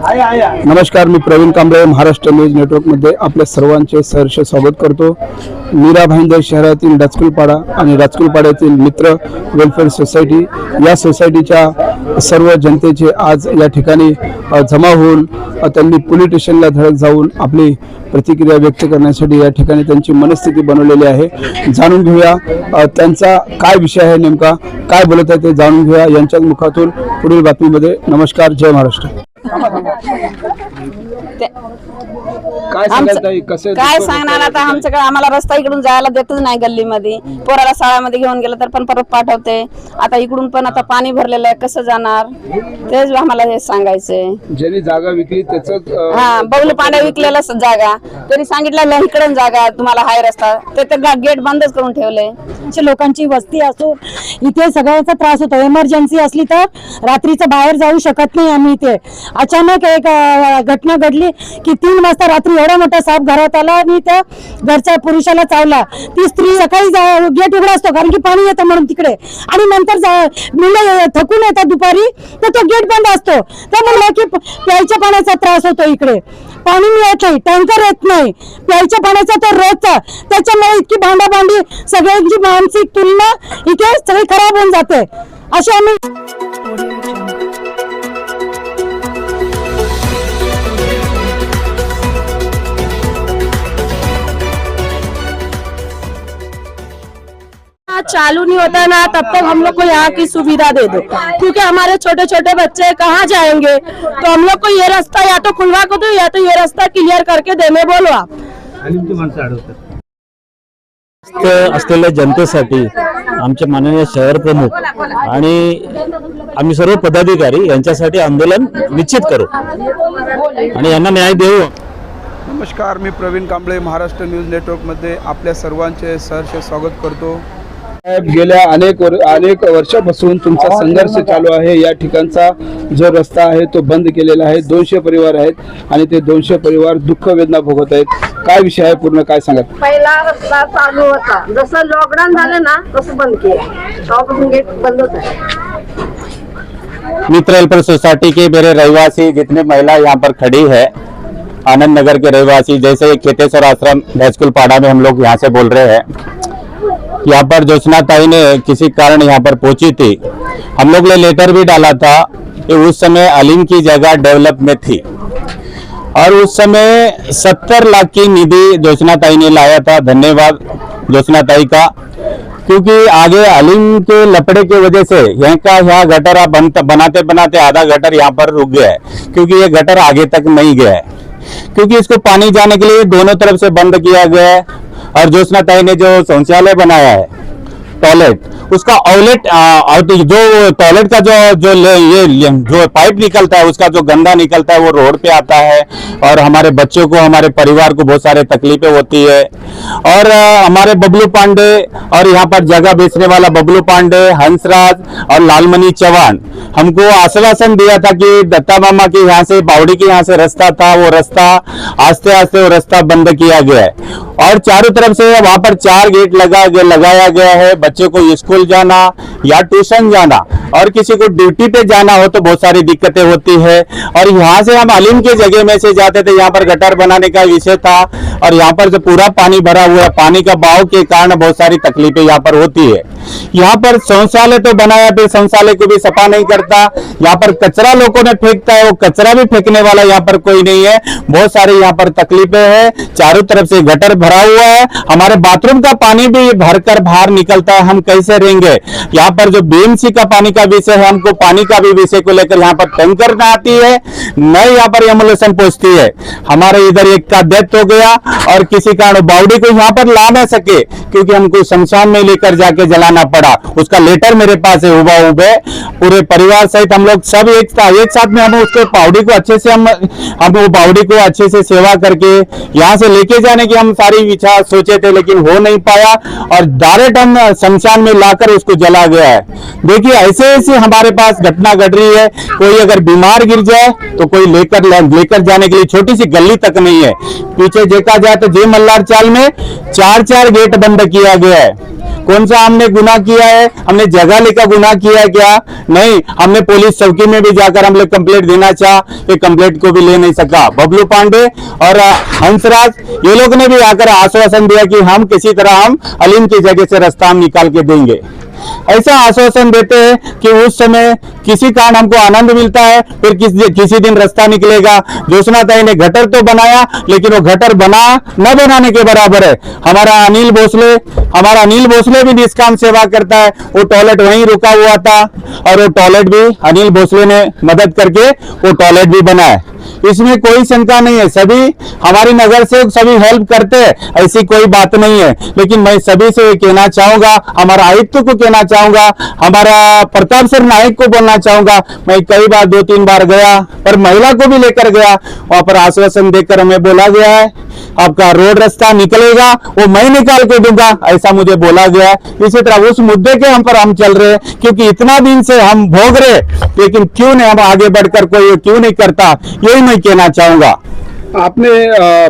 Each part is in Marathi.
नमस्कार मी प्रवीण कांबळे महाराष्ट्र न्यूज नेटवर्कमध्ये आपल्या सर्वांचे सहर्ष स्वागत करतो. मीरा भाईंदर शहरातील राजकुलपाडा आणि राजकुलपाड्यातील मित्र वेलफेअर सोसायटी या सोसायटीच्या सर्व जनतेचे आज या ठिकाणी जमा होऊन त्यांनी पोलीस स्टेशनला धडक जाऊन आपली प्रतिक्रिया व्यक्त करण्यासाठी या ठिकाणी त्यांची मनस्थिती बनवलेली आहे. जाणून घेऊया त्यांचा काय विषय आहे नेमका काय बोलत आहे ते जाणून घेऊया यांच्याच मुखातून पुढील बातमीमध्ये. नमस्कार जय महाराष्ट्र. काय सांगाल ताई? कसं काय सांगणार आता? आमच्याकडे आम्हाला रस्ता इकडून जायला देतच नाही गल्लीमध्ये. पोराला शाळेमध्ये घेऊन गेलं तर पण परत पाठवते. आता इकडून पण आता पाणी भरलेलं आहे. कसं जाणार? तेच आम्हाला हे सांगायचंय. ज्यांनी जागा विकली त्याच हा बबलू पांड्या विकलेला स- जागा. तरी सांगितलं इकडून जागा तुम्हाला हाय रस्ता. ते तर गेट बंदच करून ठेवले. आमच्या लोकांची वस्ती असून इथे सगळ्यांचा त्रास होतो. इमर्जन्सी असली तर रात्रीचं बाहेर जाऊ शकत नाही आम्ही इथे. अचानक एक घटना घडली की तीन वाजता रात्री एवढा मोठा साप घरात आला आणि त्या घरच्या पुरुषाला चावला. ती स्त्री सकाळी गेट उघडा असतो कारण की पाणी येतं म्हणून तिकडे. आणि नंतर जा- मुलं थकून येतात दुपारी तर तो गेट बंद असतो. त्यामुळे की प्यायच्या पाण्याचा त्रास होतो इकडे. पाणी मिळत नाही टँकर येत नाही. प्यायच्या पाण्याचा तर रोजचा. त्याच्यामुळे इतकी भांडाभांडी सगळ्यांची मानसिक तुलना इथे सगळी खराब होऊन जाते. असे आम्ही चालू नहीं होता ना तब तक हम लोग को यहाँ की सुविधा दे दो। क्योंकि हमारे छोटे छोटे बच्चे कहाँ जाएंगे? तो हम लोग को ये रास्ता या तो खुलवा को दो या तो ये रास्ता क्लियर करके देने बोलो आप। असलेल्या जनतेसाठी आमचे माननीय शहर प्रमुख आणि आम्ही सर्व पदाधिकारी यांच्यासाठी आंदोलन निश्चित करू आणि यांना न्याय देऊ. नमस्कार मी प्रवीण कांबळे महाराष्ट्र न्यूज नेटवर्कमध्ये आपल्या सर्वांचे सहर्ष स्वागत करतो. साहेब, गेल्या अनेक वर अनेक वर्षापासून तुमचा संघर्ष चालू आहे. या ठिकाणचा जो रस्ता आहे तो बंद केलेला आहे. दोनशे परिवार आहेत आणि ते दोनशे परिवार दुःख वेदना भोगत आहेत. काय विषय आहे पूर्ण? काय सांगत पहिला रस्ता चालू होता. जसं लॉकडाऊन झालं ना तसं बंद केलं. तेव्हापासून गेट बंदच आहे. मित्र हेल्पर सोसाइटी के मेरे रहवासी जितने महिला यहाँ पर खड़ी है आनंद नगर के रहवासी जैसे खेतेश्वर आश्रम भैजकुल पाड़ा में हम लोग यहाँ से बोल रहे हैं यहाँ पर ज्योत्सना ताई ने किसी कारण यहाँ पर पहुँची थी। हम लोग ने लेटर भी डाला था कि उस समय अलीम की जगह डेवलप में थी। और उस समय सत्तर लाख की निधि ज्योत्सना ताई ने लाया था। धन्यवाद ज्योत्सना ताई का। क्योंकि आगे अलीम के लपड़े की वजह से यहाँ का यहाँ गटर आप बनाते बनाते आधा गटर यहाँ पर रुक गया है। क्योंकि ये गटर आगे तक नहीं गया है। क्योंकि इसको पानी जाने के लिए दोनों तरफ़ से बंद किया गया है। और ज्योत्सना ताई ने जो शौचालय बनाया है टॉयलेट उसका आउटलेट जो टॉयलेट का जो जो ये जो पाइप निकलता है, उसका जो गंदा निकलता है, वो रोड पे आता है। और हमारे बच्चों को, हमारे परिवार को बहुत सारे तकलीफें होती है। और हमारे बबलू पांडे, और यहाँ पर जगह बेचने वाला बबलू पांडे, हंसराज और लालमणि चौहान। हमको आश्वासन दिया था कि दत्ता मामा के यहाँ से, बावड़ी के यहाँ से रास्ता था, वो रास्ता आस्ते आस्ते वो रास्ता बंद किया गया है। और चारों तरफ़ से वहाँ पर चार गेट लगा, लगाया गया है। बच्चों को स्कूल जाना या ट्यूशन जाना और किसी को ड्यूटी पे जाना हो तो बहुत सारी दिक्कतें होती है। और यहाँ से हम अलीम के जगह में से जाते थे, यहाँ पर गटर बनाने का विषय था और यहाँ पर जो पूरा पानी भरा हुआ है, पानी का बहाव के कारण बहुत सारी तकलीफें यहाँ पर होती है। यहाँ पर शौचालय तो बनाया, फिर शौचालय को भी सफ़ा नहीं करता। यहाँ पर कचरा लोगों ने फेंकता है, वो कचरा भी फेंकने वाला यहाँ पर कोई नहीं है। बहुत सारी यहाँ पर तकलीफें हैं। चारों तरफ़ से गटर भरा हुआ है। हमारे बाथरूम का पानी भी भरकर बाहर निकलता है। हम कैसे रहेंगे यहाँ पर जो बीएमसी का पानी का विषय है, हमको पानी का भी विषय को लेकर यहाँ पर टैंकर न आती है। न यहाँ पर एंबुलेंस पहुँचती है, हमारे इधर एक का डेथ हो गया और किसी कारण बाउडी को यहाँ पर ला न सके, क्योंकि हमको शमशान में लेकर जाके जलाना पड़ा। उसका लेटर मेरे पास है हुआ हुए पूरे परिवार सहित हम लोग सब एक साथ एक साथ में हम उसके बावड़ी को अच्छे से हम हम वो बावड़ी को अच्छे से सेवा करके यहाँ से लेके जाने की हम सारी विचार सोचे थे, लेकिन हो नहीं पाया। और डायरेक्ट हम शमशान में लाकर उसको जला गया है। देखिए ऐसे ऐसे हमारे पास घटना घट रही है। कोई अगर बीमार गिर जाए तो कोई लेकर लेकर जाने के लिए छोटी सी गली तक नहीं है। पीछे देखा जाए तो जय मल्हार चाल में चार चार गेट बंद किया गया है। कौन सा हमने गुना किया है? हमने जगह लेकर गुनाह किया है क्या? नहीं, हमने पुलिस चौकी में भी जाकर हम लोग कंप्लेंट देना चाह कंप्लेंट को भी ले नहीं सका। बबलू पांडे और हंसराज, ये लोग ने भी आकर आश्वासन दिया कि हम किसी तरह हम अलीम की जगह से रास्ता निकाल के देंगे। ऐसा आश्वासन देते हैं कि उस समय किसी कारण हमको आनंद मिलता है, फिर किसी किसी दिन रास्ता निकलेगा। जोशना ताई ने गटर तो बनाया, लेकिन वो गटर बना न बनाने के बराबर है। हमारा अनिल भोसले, हमारा अनिल भोसले भी निष्काम सेवा करता है। वो टॉयलेट वहीं रुका हुआ था, और वो टॉयलेट भी अनिल भोसले ने मदद करके वो टॉयलेट भी बनाया। इसमें कोई शंका नहीं है। सभी हमारी नगर से सभी हेल्प करते हैं, ऐसी कोई बात नहीं है। लेकिन मैं सभी से कहना चाहूँगा, हमारा आयुक्त को कहना चाहूँगा, हमारा प्रताप सर नायक को बोलना चाहूँगा। मैं कई बार दो तीन बार गया, पर महिला को भी लेकर गया। वहाँ पर आश्वासन देकर हमें बोला गया है, आपका रोड रास्ता निकलेगा, वो मैं निकाल के दूँगा, ऐसा मुझे बोला गया है। इसी तरह उस मुद्दे के हम पर हम चल रहे हैं, क्योंकि इतना दिन से हम भोग रहे, लेकिन क्यों नहीं हम आगे बढ़कर कोई, क्यों नहीं करता? यही मैं कहना चाहूंगा आपने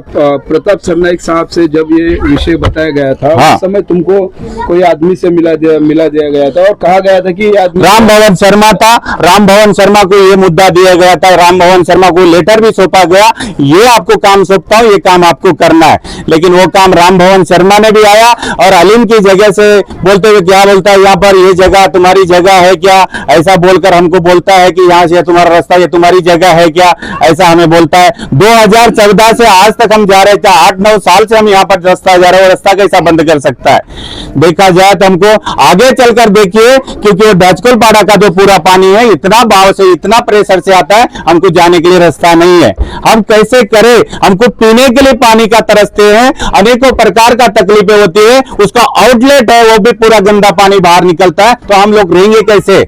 प्रताप सरनाइक साहब से जब ये विषय बताया गया था हाँ। उस समय तुमको कोई आदमी से मिला दिया मिला दिया गया था और कहा गया था कि आदमी राम भवन शर्मा था। राम भवन शर्मा को ये मुद्दा दिया गया था। राम भवन शर्मा को लेटर भी सौंपा गया। ये आपको काम सौंपता हूँ ये काम आपको करना है। लेकिन वो काम राम भवन शर्मा ने भी आया और अलीम की जगह से बोलते हुए क्या बोलता है यहाँ पर ये जगह तुम्हारी जगह है क्या? ऐसा बोलकर हमको बोलता है कि यहाँ से तुम्हारा रास्ता ये तुम्हारी जगह है क्या? ऐसा हमें बोलता है। 2014 से आज तक हम जा रहे थे आठ नौ साल से हम यहाँ पर रास्ता जा रहे हैं रास्ता कैसा बंद कर सकता है। देखा जाए तो हमको आगे चलकर देखिए क्योंकि वो डचकोल पाड़ा का जो पूरा पानी है इतना भाव से इतना प्रेशर से आता है हमको जाने के लिए रास्ता नहीं है। हम कैसे करें? हमको पीने के लिए पानी का तरसते हैं अनेकों प्रकार का तकलीफें होती है उसका आउटलेट है वो भी पूरा गंदा पानी बाहर निकलता है तो हम लोग रहेंगे कैसे?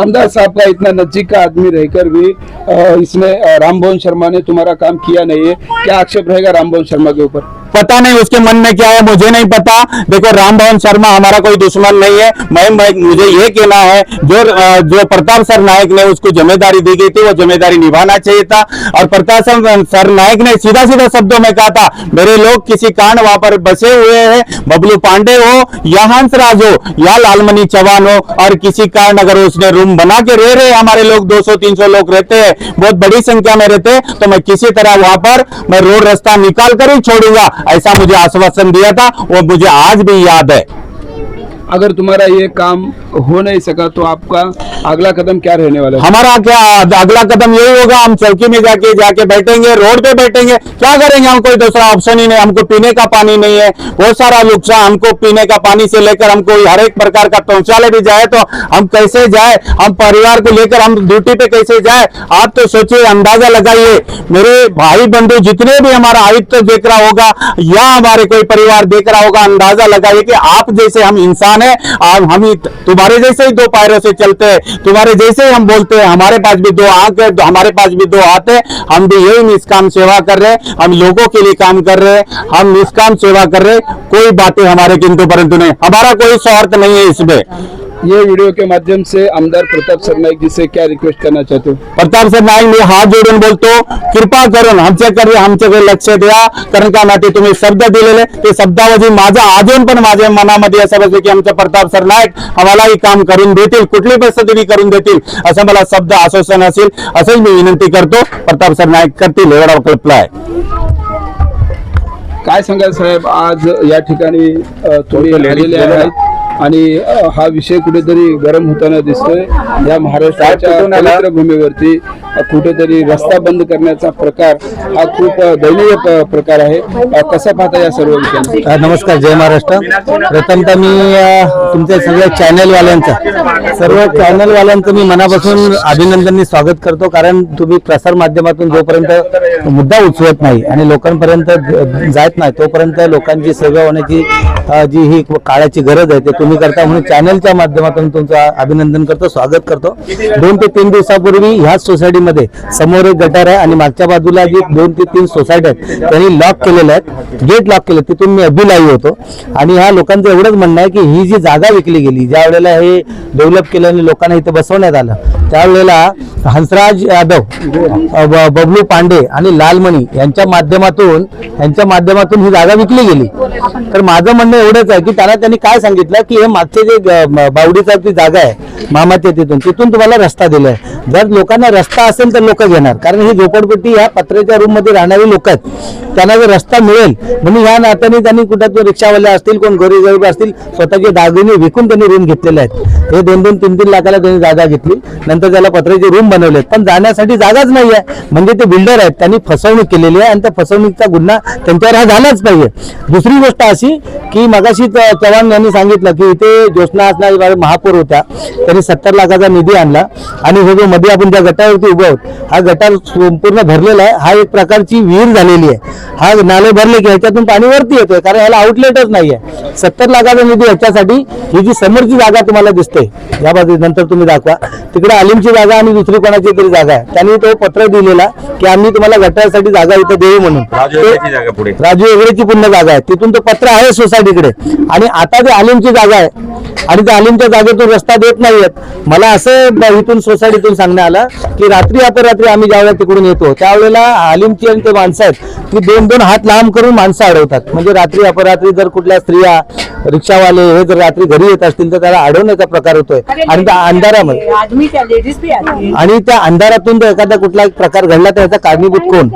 आमदार साहब का इतना नज़दीक का आदमी रहकर भी अ, रामभवन शर्मा ने तुम्हारा काम किया नहीं है। क्या आक्षेप रहेगा रामभवन शर्मा के ऊपर? पता नहीं उसके मन में क्या है मुझे नहीं पता। देखो राम भवन शर्मा हमारा कोई दुश्मन नहीं है। मैं, मुझे ये कहना है जो जो प्रताप सर नायक ने उसको ज़िम्मेदारी दी गई थी वो ज़िम्मेदारी निभाना चाहिए था। और प्रताप सर नायक ने सीधा सीधा शब्दों में कहा था मेरे लोग किसी कारण वहाँ पर बसे हुए हैं। बबलू पांडे हो या हंसराज हो या लालमणि चौहान हो और किसी कारण अगर उसने रूम बना के रह रहे हमारे लोग 200-300 लोग रहते हैं बहुत बड़ी संख्या में रहते तो मैं किसी तरह वहाँ पर मैं रोड रास्ता निकाल कर ही छोड़ूँगा। ऐसा मुझे आश्वासन दिया था वो मुझे आज भी याद है। अगर तुम्हारा ये काम हो नहीं सका तो आपका अगला कदम क्या रहने वाला है? हमारा क्या अगला कदम यही होगा, हम चौकी में जाके जाके बैठेंगे, रोड पे बैठेंगे। क्या करेंगे हम? कोई दूसरा ऑप्शन ही नहीं, हमको पीने का पानी नहीं है। बहुत सारा नुकसान, हमको पीने का पानी से लेकर हमको हर एक प्रकार का शौचालय भी जाए तो हम कैसे जाए? हम परिवार को लेकर हम ड्यूटी पे कैसे जाए? आप तो सोचिए, अंदाज़ा लगाइए। मेरे भाई बंधु जितने भी हमारा आयुक्त देख रहा होगा, या हमारे कोई परिवार देख रहा होगा, अंदाज़ा लगाइए कि आप जैसे हम इंसान है। आज हम ही तुम्हारे जैसे ही दो पैरों से चलते हैं तुम्हारे जैसे ही हम बोलते हैं हमारे पास भी दो आंख है हमारे पास भी दो हाथ है। हम भी यही निष्काम सेवा कर रहे हैं। हम लोगों के लिए काम कर रहे हैं। हम निष्काम सेवा कर रहे कोई बातें हमारे किंतु परंतु नहीं। हमारा कोई स्वार्थ नहीं है इसमें। ये वीडियो के माध्यम से आमदार प्रताप सरनाईक जी से क्या रिक्वेस्ट करना चाहते हो? प्रताप सर नाईक मी हात जोडून बोलतो कृपा करून आमच्याकडे आमच्याकडे लक्ष द्या कारण का माहिती तुम्ही शब्द दिलेले ते शब्दावधी माझा अजून पण माझ्या मनामध्ये असं बसले की आमच्या प्रताप सर नाईक आम्हालाही काम करून देतील कुठली परिस्थिती करून देतील असं मला शब्द आश्वासन असेल असंच मी विनंती करतो. प्रताप सर नाईक करतील एवढा कल्पना आहे. काय सांगाल साहेब आज या ठिकाणी तुम्ही आलेले आहेत. आणि हा विषय कुठेतरी गरम होताना दिसतोय. या महाराष्ट्राच्या भूमीवरती कुठेतरी रस्ता बंद करण्याचा प्रकार हा खूप दयनीय प्रकार आहे. कसा पाहता या सर्व विषयांना अ, नमस्कार जय महाराष्ट्र. प्रथमतः मी तुमच्या सगळ्या चॅनलवाल्यांचं सर्व चॅनलवाल्यांचं मी मनापासून अभिनंदननी स्वागत करतो. कारण तुम्ही प्रसार माध्यमातून जोपर्यंत मुद्दा उचलत नाही आणि लोकांपर्यंत जात नाही तोपर्यंत लोकांची सेवा होण्याची जी ही काळाची गरज आहे ते तुम्ही करता म्हणून चॅनलच्या माध्यमातून तुमचं अभिनंदन करतो स्वागत करतो. दोन ते तीन दिवसापूर्वी ह्याच सोसायटीमध्ये समोर एक गटार आहे आणि मागच्या बाजूला जी दोन ते तीन सोसायटी आहेत त्यांनी लॉक केलेले आहेत. गेट लॉक केले तिथून मी अभी होतो. आणि ह्या लोकांचं एवढंच म्हणणं आहे की ही जी जागा विकली गेली ज्या वेळेला हे डेव्हलप केलं आणि लोकांना इथे बसवण्यात आलं त्यावेळेला हंसराज यादव बबलू पांडे आणि लालमणी यांच्या माध्यमातून यांच्या माध्यमातून ही जागा विकली गेली. तर माझं म्हणणं एवढंच आहे की त्यांना त्यांनी काय सांगितलं की हे मागचे जे बावडीचा ती जागा आहे मामाच्या तिथून तिथून तुम्हाला रस्ता दिलाय. जर लोकांना रस्ता असेल तर लोक घेणार कारण ही झोपडपट्टी ह्या पत्र्याच्या रूममध्ये राहणारी लोक आहेत. त्यांना जर रस्ता मिळेल म्हणून ह्या नात्याने त्यांनी कुठं रिक्षावाले असतील कोण गरीब गरीब असतील स्वतःचे दागिने विकून त्यांनी रूम घेतलेले आहेत. हे दोन दोन तीन तीन लाखाला त्यांनी जागा घेतली. नंतर त्याला पत्र्याचे रूम बनवले पण जाण्यासाठी जागाच नाही आहे म्हणजे ते बिल्डर आहेत. त्यांनी फसवणूक केलेली आहे आणि त्या फसवणुकीचा गुन्हा त्यांच्यावर हा झालाच पाहिजे दुसरी गोष्ट अशी की मगाशी च- चव्हाण यांनी सांगितलं की इथे ज्योत्ना असणारी महापौर होत्या. त्यांनी सत्तर लाखाचा निधी आणला आणि हे जो मध्ये आपण ज्या गटावरती उभं आहोत हा गटार संपूर्ण भरलेला आहे. हा एक प्रकारची विहीर झालेली आहे. हा नाले भरले की ह्याच्यातून पाणी वरती येतोय. कारण ह्याला आउटलेटच नाही आहे सत्तर लाखाचा निधी ह्याच्यासाठी ही जी समोरची जागा तुम्हाला दिसते या बाजू नंतर तुम्ही दाखवा. तिकडे अलीमची जागा आणि दुसरी कोणाची तरी जागा आहे. त्यांनी तो पत्र दिलेला की आम्ही तुम्हाला गटारासाठी जागा इथं देऊ म्हणून. ते- जागा पुढे. राजू वेगळेची पुन्हा जागा आहे. तिथून तो पत्र आहे सोसायटीकडे. आणि आता जे आलिमची जागा आहे आणि त्या आलिमच्या जागेतून रस्ता देत नाहीयेत मला असं इथून सोसायटीतून सांगण्यात आलं की रात्री अपरात्री आम्ही ज्यावेळेला तिकडून येतो त्यावेळेला आलिमची आणि ते माणसं आहेत ती दोन दोन हात लांब करून माणसं अडवतात. म्हणजे रात्री अपरात्री जर कुठल्या स्त्रिया रिक्षावाले हे जर रात्री घरी येत असतील तर त्याला अडवण्याचा प्रकार होतोय. आणि त्या अंधारामध्ये लेडीज भी आती है आणि त्या अंधारातून जर एखादा कुठला एक प्रकार घडला तर याचा कारणीभूत कोण?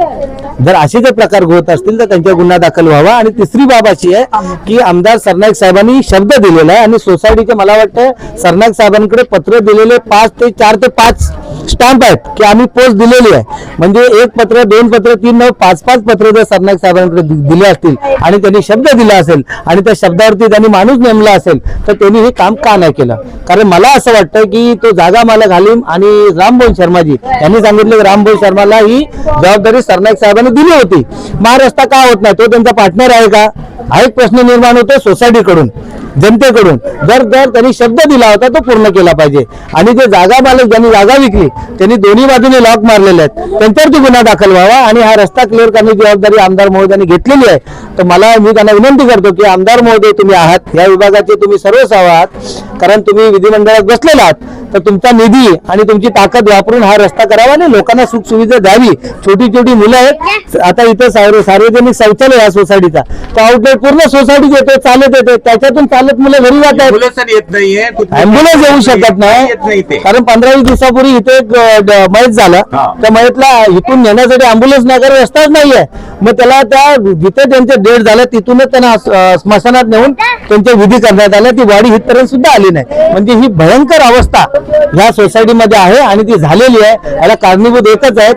जर असे जर प्रकार होत असतील तर त्यांच्या गुन्हा दाखल व्हावा. आणि तिसरी बाब अशी आहे की आमदार सरनाईक साहेबांनी शब्द दिलेला आहे आणि सोसायटीचे मला वाटतं सरनाईक साहेबांकडे पत्र दिलेले पाच ते चार ते पाच स्टॅम्प आहेत की आम्ही पोस्ट दिलेली आहे. म्हणजे एक पत्र दोन पत्र तीन नऊ पाच पाच पत्र जर सरनाईक साहेबांकडे दिले असतील आणि त्यांनी शब्द दिला असेल आणि त्या शब्दावरती त्यांनी माणूस नेमला असेल तर त्यांनी हे काम का नाही केलं? कारण मला असं वाटतं की तो जागा मला घालीम आणि रामभोन शर्माजी यांनी सांगितलं की रामभोन शर्माला ही जबाबदारी सरनाईक साहेबांनी दिली होती. महाराष्ट्र का होत नाही? तो त्यांचा पार्टनर आहे का? हा एक प्रश्न निर्माण होतो सोसायटीकडून जनतेकडून. जर जर त्यांनी शब्द दिला होता तो पूर्ण केला पाहिजे. आणि जे जागा मालक ज्यांनी जागा विकली त्यांनी दोन्ही बाजूने लॉक मारलेले आहेत. त्यांच्यावरती गुन्हा दाखल व्हावा आणि हा रस्ता क्लिअर करण्याची जबाबदारी आमदार महोदयांनी घेतलेली आहे. तर मला मी त्यांना विनंती करतो की आमदार महोदय तुम्ही आहात. या विभागाचे तुम्ही सर्वच आहात. कारण तुम्ही विधिमंडळात बसलेला आहात. तर तुमचा निधी आणि तुमची ताकद वापरून हा रस्ता करावा आणि लोकांना सुखसुविधा द्यावी. छोटी छोटी मुलं आहेत. आता इथं सार्व- सार्वजनिक शौचालय या सोसायटीचा. तो आउटलेट पूर्ण सोसायटीत येतो चालत येते त्याच्यातून चालत मुलं घरी जात आहेत. येत नाहीये अँब्युलन्स येऊ शकत येत नाही. कारण पंधरा वीस दिवसापूर्वी इथे एक अ, मयत झाला. हा. त्या मयतला इथून नेण्यासाठी अँब्युलन्स नगर रस्ताच नाहीये. मग त्याला त्या जिथे त्यांचे डेट झालं तिथूनच त्यांना अ, स्मशानात नेऊन त्यांचे विधी करण्यात आले ती बॉडी इथपर्यंत सुद्धा आली नाही. म्हणजे ही भयंकर अवस्था ह्या सोसायटीमध्ये आहे आणि ती झालेली आहे. याला कारणीभूत एकच आहे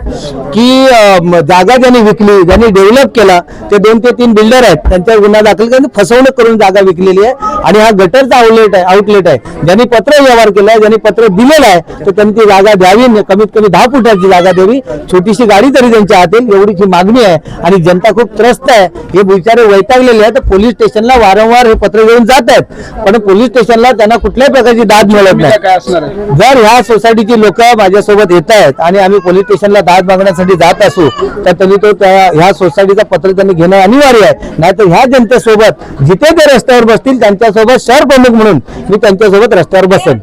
की अ, म- जागा ज्यांनी विकली ज्यांनी डेव्हलप केला ते दोन ते तीन बिल्डर आहेत. त्यांच्यावर गुन्हा दाखल करून फसवणूक करून जागा विकलेली आहे. आणि हा गटरचा आउटलेट आहे आउटलेट आहे. ज्यांनी पत्र व्यवहार केलाय ज्यांनी पत्र दिलेलं आहे तर त्यांनी ती जागा द्यावी न- कमीत कमी दहा फुटाची जागा द्यावी. छोटीशी गाडी तरी त्यांच्या हात येईल एवढीची मागणी आहे. आणि जनता खूप त्रस्त आहे. हे बिचारे वैतागलेले आहेत. तर पोलीस स्टेशनला वारंवार हे पत्र घेऊन जात आहेत. पण पोलीस स्टेशनला त्यांना कुठल्याही प्रकारची दाद मिळत नाही. आहे? जर ह्या सोसायटीची लोक माझ्यासोबत येत आहेत आणि आम्ही पोलीस स्टेशनला दाद मागण्यासाठी जात असू तर त्यांनी तो त्या- ह्या सोसायटीचा पत्र त्यांनी घेणं अनिवार्य आहे. नाहीतर ह्या जनतेसोबत जिथे ते रस्त्यावर बसतील त्यांच्यासोबत शहर प्रमुख म्हणून मी त्यांच्यासोबत रस्त्यावर बसेन.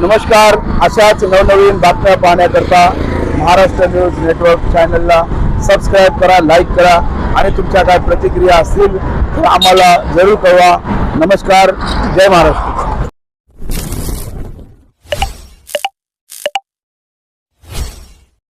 नमस्कार. अशाच नवनवीन बातम्या पाहण्याकरता महाराष्ट्र न्यूज नेटवर्क चॅनलला सबस्क्राईब करा लाईक करा आणि तुमच्या काय प्रतिक्रिया असतील तर आम्हाला जरूर कळवा. नमस्कार. जय महाराष्ट्र.